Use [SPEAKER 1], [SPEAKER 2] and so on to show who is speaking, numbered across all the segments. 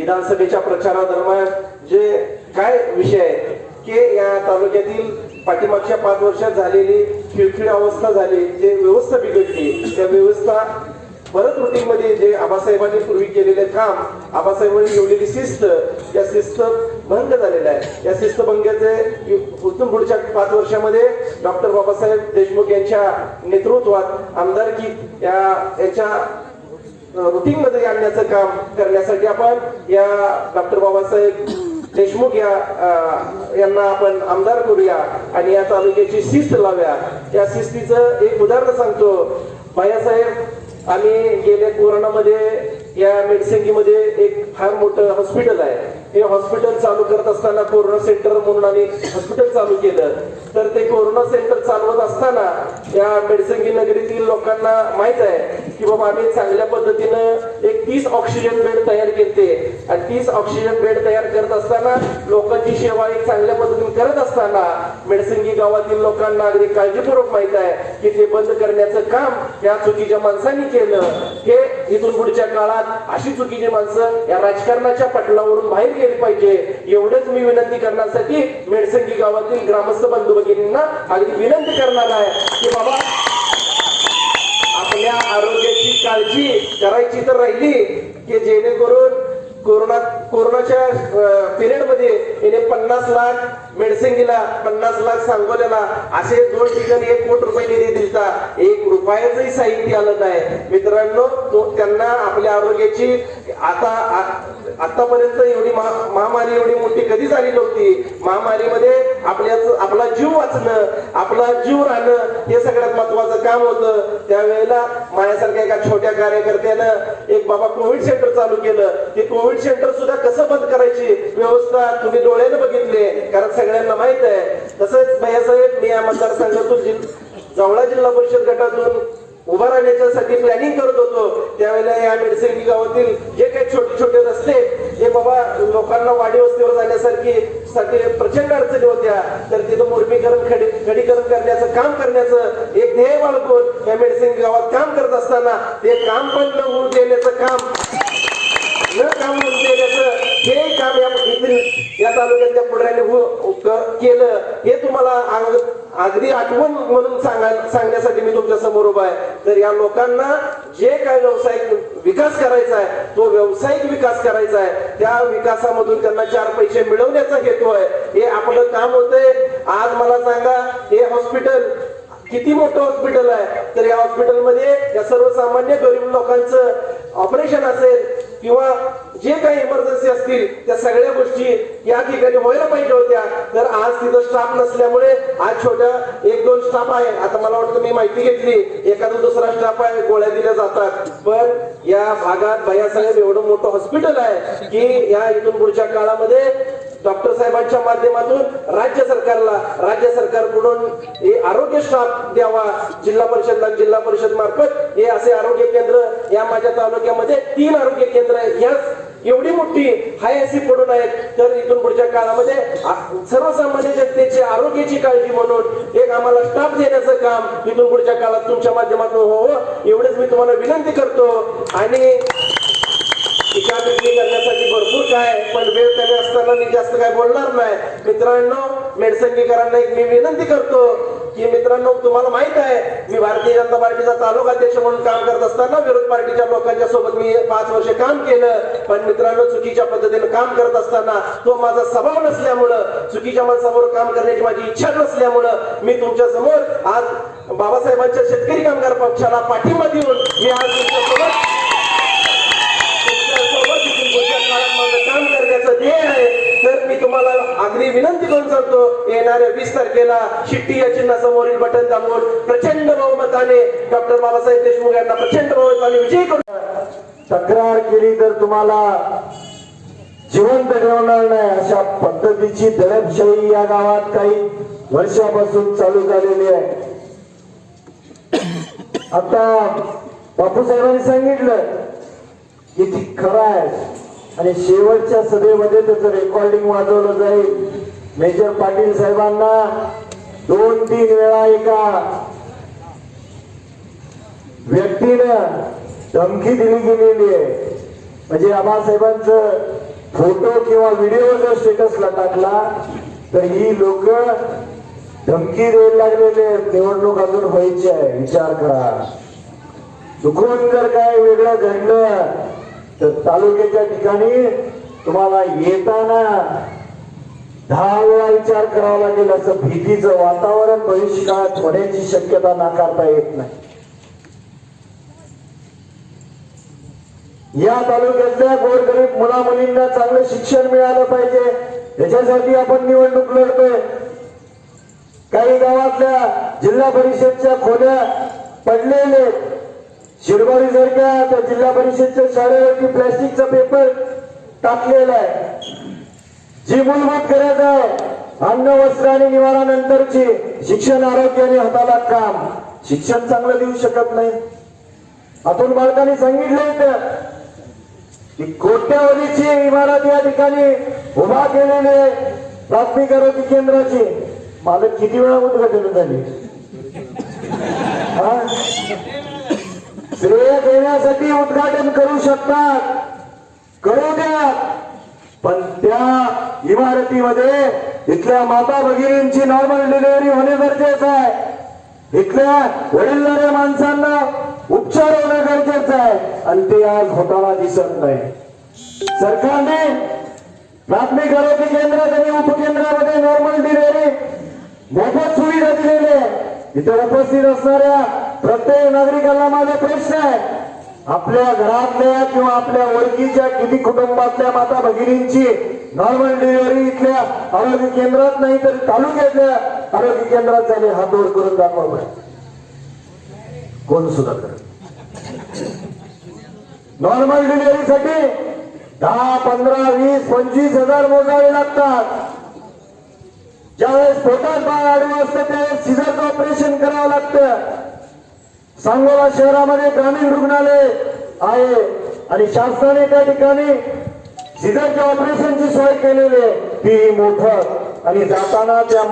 [SPEAKER 1] विधानसभेच्या प्रचारादरम्यान जे काय विषय आहेत की या तालुक्यातील पाठीमागच्या पाच वर्षात झालेली खिळखिळ अवस्था झाली जे व्यवस्था बिघडली त्या व्यवस्था परत रुटीनमध्ये जे आबासाहेबांनी पूर्वी केलेले काम आबासाहेबांनी ठेवलेली शिस्त या शिस्त भंग झालेला आहे या शिस्त भंगाचे इथून पुढच्या पाच वर्षामध्ये डॉक्टर बाबासाहेब देशमुख यांच्या नेतृत्वात आमदारकी या याच्या रुटीन मध्ये आणण्याचं काम करण्यासाठी आपण या डॉक्टर बाबासाहेब देशमुख या यांना आपण आमदार करूया आणि या तालुक्याची शिस्त लावूया. त्या शिस्तीचं एक उदाहरण सांगतो. बायासाहेब आम्ही गेल्या कोरोनामध्ये या मेडसिंगीमध्ये एक फार मोठं हॉस्पिटल आहे. हे हॉस्पिटल चालू करत असताना कोरोना सेंटर म्हणून आम्ही हॉस्पिटल चालू केलं तर ते कोरोना सेंटर चालवत असताना या मेडसिंगी नगरीतील लोकांना माहीत आहे की बाबा आम्ही चांगल्या पद्धतीनं एक तीस ऑक्सिजन बेड तयार केले आणि तीस ऑक्सिजन बेड तयार करत असताना लोकांची सेवा एक चांगल्या पद्धतीने करत असताना मेडसिंगी गावातील लोकांना अगदी काळजीपूर्वक माहीत आहे. की ते बंद करण्याचं काम या चुकीच्या माणसांनी केलं. हे इथून पुढच्या काळात अशी चुकीची माणसं या राजकारणाच्या पटलावरून बाहेर गेली पाहिजे. एवढंच मी विनंती करण्यासाठी मेडसंगी गावातील ग्रामस्थ बंधू भगिनींना अगदी विनंती करणार आहे की बाबा आपल्या आरोग्याची काळजी करायची तर राहिली की जेणेकरून कोरोना कोरोनाच्या पिरियडमध्ये याने पन्नास लाख मेडसिंगीला पन्नास लाख सांगोल्याला. असे दोन ठिकाणी एक कोटी रुपये निधी दिलता. एक रुपयाचंही साहित्य आलं नाही. मित्रांनो तो त्यांना आपल्या आरोग्याची आता आतापर्यंत एवढी महामारी एवढी मोठी कधी झाली नव्हती? महामारीमध्ये आपल्या आपला जीव वाचणं आपला जीव राहणं हे सगळ्यात महत्वाचं काम होतं. त्यावेळेला माझ्यासारख्या एका छोट्या कार्यकर्त्यानं एक बाबा कोविड सेंटर चालू केलं. ते कोविड सेंटर सुद्धा कसं बंद करायची? व्यवस्था तुम्ही डोळ्याने बघितले कारण सगळ्यांना माहीत आहे. तसंच भैयासाहेब मी या मतदारसंघातून जवळा जिल्हा परिषद गटातून उभा राहण्याच्यासाठी प्लॅनिंग करत होतो. त्यावेळेला या मेडसिंगी गावातील जे काही छोटे छोटे रस्ते हे बाबा लोकांना वाडी वस्तीवर जाण्यासारखी साठी प्रचंड अडचणी होत्या. तर तिथं मुर्मीकरण खडी खडीकरण करण्याचं काम करण्याचं एक ध्येय बाळगून या मेडसिंगी गावात काम करत असताना ते काम पण न होऊ देण्याचं काम न काम होऊन देण्याचं हे काम या इथील या तालुक्यातल्या पुढऱ्याने केलं हे तुम्हाला अगदी आठवण म्हणून सांगा सांगण्यासाठी मी तुमच्यासमोर उभा आहे. तर या लोकांना जे काय व्यावसायिक विकास करायचा आहे तो व्यावसायिक विकास करायचा आहे. त्या विकासामधून त्यांना चार पैसे मिळवण्याचा हेतू आहे. हे आपलं काम होतंय. आज मला सांगा हे हॉस्पिटल किती मोठं हॉस्पिटल आहे? तर या हॉस्पिटलमध्ये या सर्वसामान्य गरीब लोकांचं ऑपरेशन असेल किंवा जे काही इमर्जन्सी असतील त्या सगळ्या गोष्टी या ठिकाणी व्हायला पाहिजे होत्या. तर आज तिथं स्टाफ नसल्यामुळे आज छोट्या एक दोन स्टाफ आहे आता मला वाटतं मी माहिती घेतली एखादा दुसरा स्टाफ आहे गोळ्या दिल्या जातात. पण या भागात भैयासाहेब एवढं मोठं हॉस्पिटल आहे की या इथून पुढच्या काळामध्ये डॉक्टर साहेबांच्या माध्यमातून राज्य सरकारला राज्य सरकारकडून हे आरोग्य स्टाफ द्यावा जिल्हा परिषद जिल्हा परिषद मार्फत हे असे आरोग्य केंद्र या माझ्या तालुक्यामध्ये तीन आरोग्य केंद्र आहेत. याच एवढी मोठी हाय अशी पडून आहेत. तर इथून पुढच्या काळामध्ये सर्वसामान्य जनतेची आरोग्याची काळजी म्हणून एक आम्हाला स्टाफ देण्याचं काम इथून पुढच्या काळात तुमच्या माध्यमातून हो, हो, व्हावं एवढेच मी तुम्हाला विनंती करतो. आणि टीका टिप्पणी करण्यासाठी भरपूर काय पण वेळ कमी असताना मी जास्त काय बोलणार नाही. मित्रांनो मेडसंगीकरांना एक मी विनंती करतो की मित्रांनो तुम्हाला माहीत आहे मी भारतीय जनता पार्टीचा तालुका अध्यक्ष म्हणून काम करत असताना विरोध पार्टीच्या लोकांच्या सोबत मी पाच वर्ष काम केलं. पण मित्रांनो चुकीच्या पद्धतीने काम करत असताना तो माझा स्वभाव नसल्यामुळं चुकीच्या माणसाबरोबर काम करण्याची माझी इच्छा नसल्यामुळं मी तुमच्यासमोर आज बाबासाहेबांच्या शेतकरी कामगार पक्षाला पाठिंबा देऊन मी आज तुमच्या तुमच्यासोबत इथून पुढच्या काळात माझं काम करण्याचं ध्येय आहे तर मी तुम्हाला अगदी विनंती करून सांगतो येणाऱ्या वीस तारखेला शिट्टी या चिन्हासमोरील बटन दाबून प्रचंड बहुमताने डॉक्टर बाबासाहेब देशमुख यांना प्रचंड बहुमताने विजयी करू
[SPEAKER 2] तक्रार केली तर तुम्हाला जिवंत ठेवणार नाही अशा पद्धतीची दडपशाही या गावात काही वर्षापासून चालू झालेली आहे. आता बापूसाहेबांनी सांगितलं की ती खरं आहे. आणि शेवटच्या सभेमध्ये त्याचं रेकॉर्डिंग वाजवलं जाईल. मेजर पाटील साहेबांना दोन तीन वेळा एका व्यक्तीनं धमकी दिली गेलेली आहे. म्हणजे आबासाहेबांचं फोटो किंवा व्हिडिओ जर स्टेटसला टाकला तर ही लोक धमकी द्यायला लागलेले निवडणूक अजून व्हायची आहे. विचार करा. चुकून जर काय वेगळं घडलं तर तालुक्याच्या ठिकाणी तुम्हाला येताना दहा वेळा विचार करावा लागेल असं भीतीचं वातावरण भविष्यकाळात होण्याची शक्यता नाकारता येत नाही. या तालुक्यातल्या गोरगरीब मुला मुलींना चांगलं शिक्षण मिळालं पाहिजे. याच्यासाठी आपण निवडणूक लढतोय. काही गावातल्या जिल्हा परिषदच्या खोल्या पडलेले शिरभावी जर का त्या जिल्हा परिषदच्या शाळेवरती प्लॅस्टिकचा पेपर टाकलेला आहे जी मूलभूत गरज आहे अन्न वस्त्र आणि निवारानंतरची शिक्षण आरोग्य आणि हाताला काम. शिक्षण चांगलं देऊ शकत नाही. आपण बालकांनी सांगितलं होतं की कोट्यावधीची इमारत या ठिकाणी उभा केलेली आहे प्राथमिक आरोग्य केंद्राची. मालक किती वेळा उद्घाटन झाली? हा? श्रेय देण्यासाठी उद्घाटन करू शकतात. करू द्या. पण त्या इमारतीमध्ये इथल्या माता भगिनींची नॉर्मल डिलिव्हरी होणे गरजेचं आहे. इथल्या वडीलधाऱ्या माणसांना उपचार होणं गरजेचं आहे. आणि ते आज होताना दिसत नाही. सरकारने प्राथमिक आरोग्य केंद्रात आणि उपकेंद्रामध्ये नॉर्मल डिलिव्हरी मोफत सुविधा दिलेली आहे. इथे उपस्थित असणाऱ्या प्रत्येक नागरिकांना माझा प्रश्न आहे आपल्या घरातल्या किंवा आपल्या ओळखीच्या किती कुटुंबातल्या माता भगिनींची नॉर्मल डिलिव्हरी इथल्या आरोग्य केंद्रात नाही तर तालुक्यातल्या आरोग्य केंद्रात झाली हात वर करून दाखवा कोण सुद्धा करत नॉर्मल डिलिव्हरीसाठी दहा पंधरा वीस पंचवीस हजार मोजावे लागतात. ज्यावेळेस पोटात बाळ आडवं असतं त्यावेळेस सिझरचं ऑपरेशन करावं लागतं. सांगोला शहरामध्ये ग्रामीण रुग्णालय आहे आणि शासनाने त्या ठिकाणी सिझरच्या ऑपरेशनची सोय केलेली आहे. ती मोफत. आणि जाताना त्या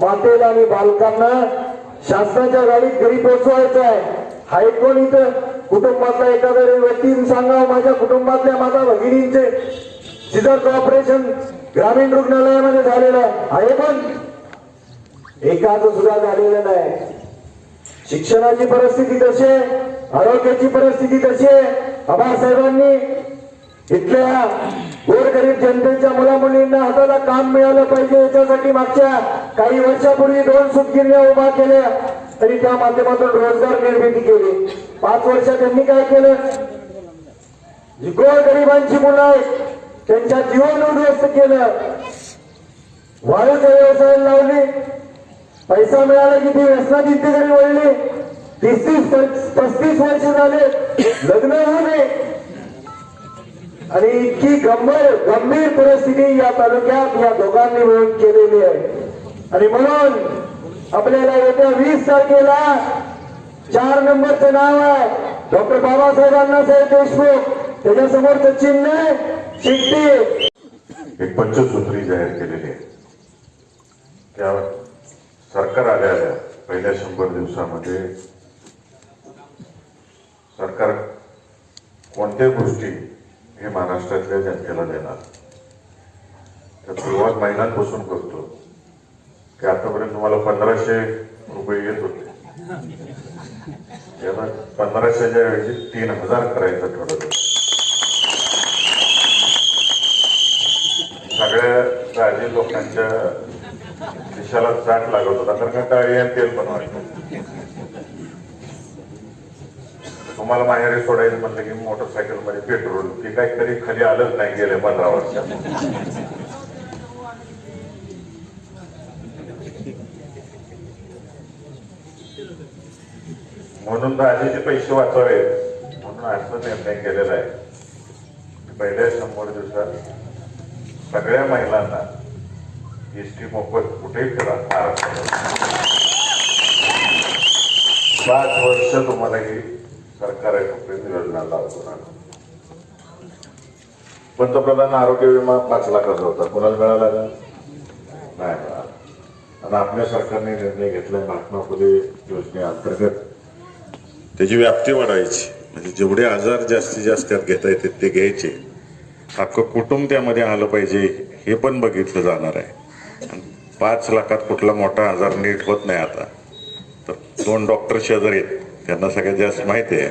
[SPEAKER 2] मातेला आणि बालकांना शासनाच्या गाडीत घरी पोहोचवायचं आहे. हाय कोण इथं कुटुंबातला एखाद्या व्यक्तीने सांगावं माझ्या कुटुंबातल्या माझ्या भगिनींचे सिझरचं ऑपरेशन ग्रामीण रुग्णालयामध्ये झालेलं आहे. आहे पण एकाच सुद्धा झालेलं नाही. शिक्षणाची परिस्थिती तशी आहे आरोग्याची परिस्थिती तशी. आहे आबासाहेबांनी इथल्या गोरगरीब जनतेच्या मुला मुलींना हाताला काम मिळालं पाहिजे याच्यासाठी मागच्या काही वर्षापूर्वी दोन सुतगिरण्या उभा केल्या तरी त्या माध्यमातून रोजगार निर्मिती केली. पाच वर्षात त्यांनी काय केलं? जी गोरगरिबांची मुलं आहेत त्यांच्या जीवन उद्ध्वस्त केलं. वाळूच्या व्यवसायाला लावली. पैसा मिळाला की ती व्यसनाधीकडे वळली तीस तीस पस्तीस वर्ष झाले. लग्न होऊ नये आणि इतकी गंभीर गंभीर परिस्थिती या तालुक्यात या दोघांनी मिळून केलेली आहे. आणि म्हणून आपल्याला येत्या वीस तारखेला चार नंबरचं नाव आहे. डॉक्टर बाबासाहेब अण्णासाहेब देशमुख. त्याच्यासमोरच चिन्ह आहे.
[SPEAKER 3] एक पंचसूत्री जाहीर केलेली आहे. त्या सरकार आल्या पहिल्या शंभर दिवसामध्ये सरकार कोणत्या गोष्टी हे महाराष्ट्रातल्या जनतेला देणार. तर सुरुवात महिन्यांपासून करतो. की आतापर्यंत तुम्हाला पंधराशे रुपये येत होते. त्याला पंधराशेच्या ऐवजी तीन हजार करायचं ठरवलं. सगळ्या राजे लोकांच्या खिशाला चाट लागत होता? कारण का टाळी तेल बनवायचं तुम्हाला माहेरी सोडायचं म्हणलं की मोटरसायकलमध्ये पेट्रोल ते काही कधी खाली आलंच नाही गेले पंधरा वर्षात म्हणून राजाचे पैसे वाचावे म्हणून असं निर्णय केलेला आहे. पहिल्या शंभर दिवसात सगळ्या महिलांना एसटी मोफत कुठेही करा पाच वर्ष तुम्हाला हे सरकार आहे कुठे योजना लागू पंतप्रधान आरोग्य विमा पाच लाखाचा होता. कोणाला मिळाला का? नाही मिळाला. आणि आपल्या सरकारने निर्णय घेतला महात्मा फुले योजनेअंतर्गत त्याची व्याप्ती वाढायची. म्हणजे जेवढे आजार जास्तीत जास्त त्यात घेता येते ते घ्यायचे. अख्खं कुटुंब त्यामध्ये आलं पाहिजे हे पण बघितलं जाणार आहे. पाच लाखात कुठला मोठा आजार नीट होत नाही आता. तर दोन डॉक्टर शेजारी आहेत. त्यांना सगळ्यात जास्त माहिती आहे.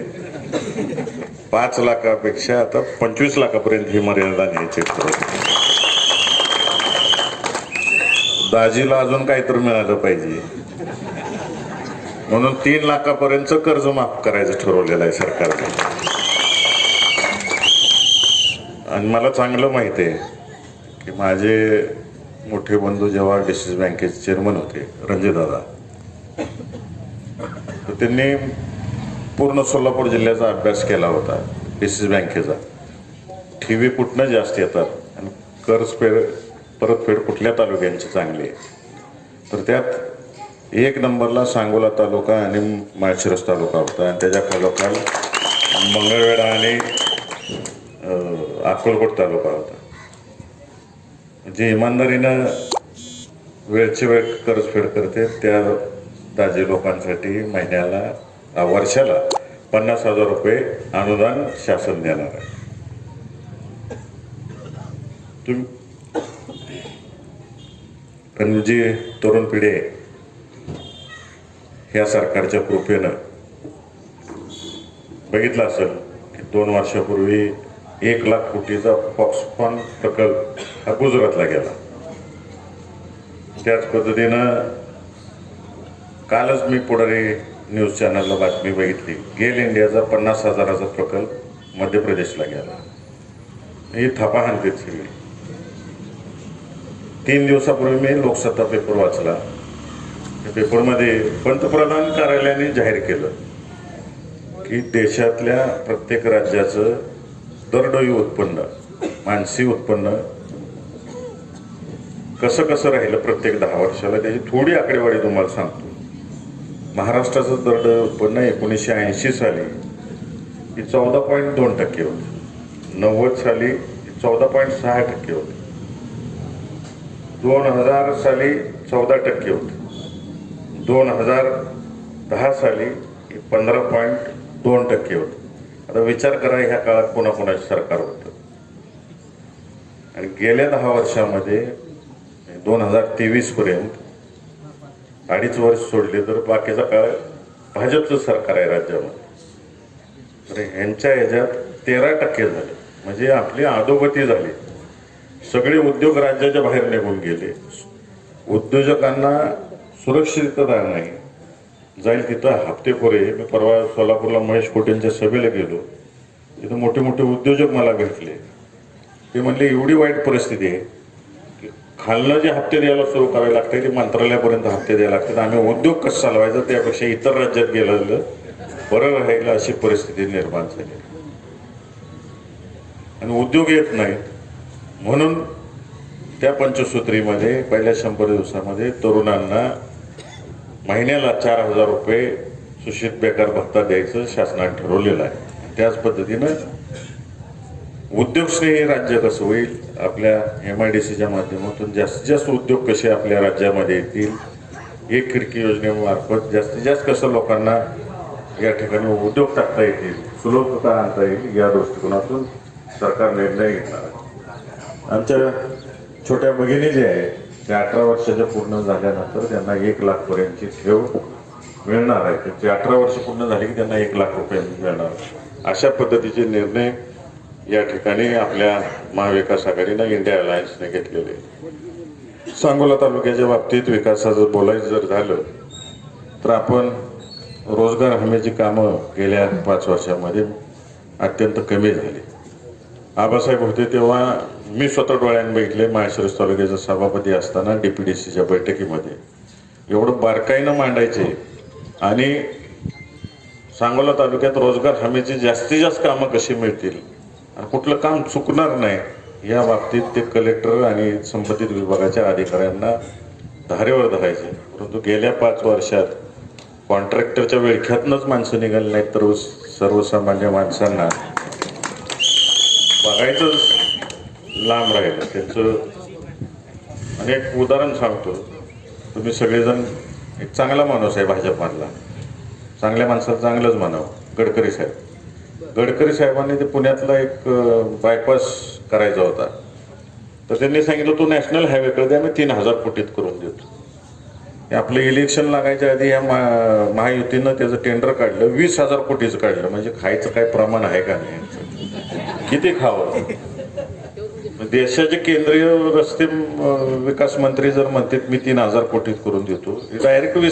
[SPEAKER 3] पाच लाखापेक्षा आता पंचवीस लाखापर्यंत ही मर्यादा न्यायची दाजीला अजून काहीतरी मिळालं पाहिजे. म्हणून तीन लाखापर्यंत कर्ज माफ करायचं ठरवलेलं आहे सरकारने. आणि मला चांगलं माहिती आहे की माझे मोठे बंधू जेव्हा डिसिस बँकेचे चेअरमन होते रणजितदादा तर त्यांनी पूर्ण सोलापूर जिल्ह्याचा अभ्यास केला होता डिसिस बँकेचा ठेवी कुठनं जास्त येतात आणि कर्ज फेड परतफेड कुठल्या तालुक्यांची चांगली आहे? तर त्यात एक नंबरला सांगोला तालुका आणि माळशिरस तालुका होता आणि त्याच्या खालोखाल मंगळवेढा आणि अं, अक्कलकोट तालुका होता. जे इमानदारीनं वेळची वेळ कर्जफेड करते त्या दाजी लोकांसाठी महिन्याला वर्षाला पन्नास हजार रुपये अनुदान शासन देणार आहे. तुम्ही पण जी तरुण पिढी आहे ह्या सरकारच्या कृपेनं बघितलं असेल की दोन वर्षापूर्वी एक लाख कोटीचा फॉक्सकॉन प्रकल्प हा गुजरातला गेला. त्याच पद्धतीनं कालच मी पुढारी न्यूज चॅनलला बातमी बघितली. गेल इंडियाचा पन्नास हजाराचा प्रकल्प मध्य प्रदेशला गेला. ही थापा हाणते सगळी तीन दिवसापूर्वी मी लोकसत्ता पेपर वाचला. त्या पेपरमध्ये पंतप्रधान कार्यालयाने जाहीर केलं की देशातल्या प्रत्येक राज्याचं दरडोई उत्पन्न मानसी उत्पन्न कसं कसं राहिलं प्रत्येक दहा वर्षाला? त्याची थोडी आकडेवारी तुम्हाला सांगतो. महाराष्ट्राचं दर उत्पन्न एकोणीसशे ऐंशी साली ही चौदा पॉईंट दोन टक्के होती. नव्वद साली चौदा पॉईंट सहा टक्के होतं. दोन हजार साली चौदा टक्के होतं. दोन हजार दहा साली पंधरा पॉईंट दोन टक्के होतं. आता विचार करा ह्या काळात कोणाकोणाचे सरकार होतं? आणि गेल्या दहा वर्षामध्ये दोन हजार तेवीस पर्यंत अडीच वर्ष सोडले तर बाकीचा काळ भाजपचं सरकार आहे राज्यामध्ये. तर ह्यांच्या ह्याच्यात तेरा टक्के झाले. म्हणजे आपली अधोगती झाली. सगळे उद्योग राज्याच्या बाहेर निघून गेले. उद्योजकांना सुरक्षितता नाही. जाईल तिथं हप्तेखोरे. मी परवा सोलापूरला महेश कोटेंच्या सभेला गेलो. तिथं मोठे मोठे उद्योजक मला भेटले. ते म्हणले एवढी वाईट परिस्थिती आहे. खालनं जे हप्ते द्यायला सुरू करावे लागते ते मंत्रालयापर्यंत हप्ते द्यायला लागतात आम्ही उद्योग कसं चालवायचा त्यापेक्षा इतर राज्यात गेलेलं बरं राहिलं अशी परिस्थिती निर्माण झाली. आणि उद्योग येत नाहीत. म्हणून त्या पंचसूत्रीमध्ये पहिल्या शंभर दिवसामध्ये तरुणांना महिन्याला चार हजार रुपये सुशित बेकार भत्ता द्यायचं शासनाने ठरवलेलं आहे. त्याच पद्धतीनं उद्योगस्नेही राज्य कसं होईल? आपल्या एम आय डी सीच्या माध्यमातून जास्तीत जास्त उद्योग कसे आपल्या राज्यामध्ये येतील एक खिडकी योजनेमार्फत जास्तीत जास्त कसं लोकांना या ठिकाणी उद्योग टाकता येतील सुलभता आणता येईल या दृष्टिकोनातून सरकार निर्णय घेणार आहे. आमच्या छोट्या भगिनी जे आहे त्या अठरा वर्षाच्या पूर्ण झाल्यानंतर त्यांना एक लाखपर्यंतची ठेव मिळणार आहे. त्यांची अठरा वर्ष पूर्ण झाली की त्यांना एक लाख रुपये मिळणार. अशा पद्धतीचे निर्णय या ठिकाणी आपल्या महाविकास आघाडीनं इंडिया अलायन्सने घेतलेले सांगोला तालुक्याच्या बाबतीत विकासाचं बोलायचं जर झालं तर आपण रोजगार हमीची कामं गेल्या पाच वर्षामध्ये अत्यंत कमी झाली. आबासाहेब होते तेव्हा मी स्वतः डोळ्याने बघितले माळशिरस तालुक्याचा सभापती असताना डी पी डी सीच्या बैठकीमध्ये. एवढं बारकाईनं मांडायचे. आणि सांगोला तालुक्यात रोजगार हमीची जास्तीत जास्त कामं कशी मिळतील कुठलं काम चुकणार नाही. या बाबतीत ते कलेक्टर आणि संबंधित विभागाच्या अधिकाऱ्यांना धारेवर धरायचे. परंतु गेल्या पाच वर्षात कॉन्ट्रॅक्टरच्या वेळख्यातनंच माणसं निघाली नाहीत तर सर्वसामान्य माणसांना बघायचं लांब राहिलं. त्यांचं आणि एक उदाहरण सांगतो. तुम्ही सगळेजण एक चांगला माणूस आहे भाजपमधला चांगल्या माणसाला चांगलंच मानव गडकरी साहेब. गडकरी साहेबांनी ते पुण्यातला एक बायपास करायचा होता. तर त्यांनी सांगितलं तो नॅशनल हायवे कडे आम्ही तीन हजार कोटीत करून देतो. आपलं इलेक्शन लागायच्या आधी या महायुतीनं त्याचं टेंडर काढलं वीस हजार कोटीचं काढलं. म्हणजे खायचं काय प्रमाण आहे का नाही? किती खावं? देशाचे केंद्रीय रस्ते विकास मंत्री जर म्हणतात मी तीन हजार कोटीत करून देतो डायरेक्ट वीस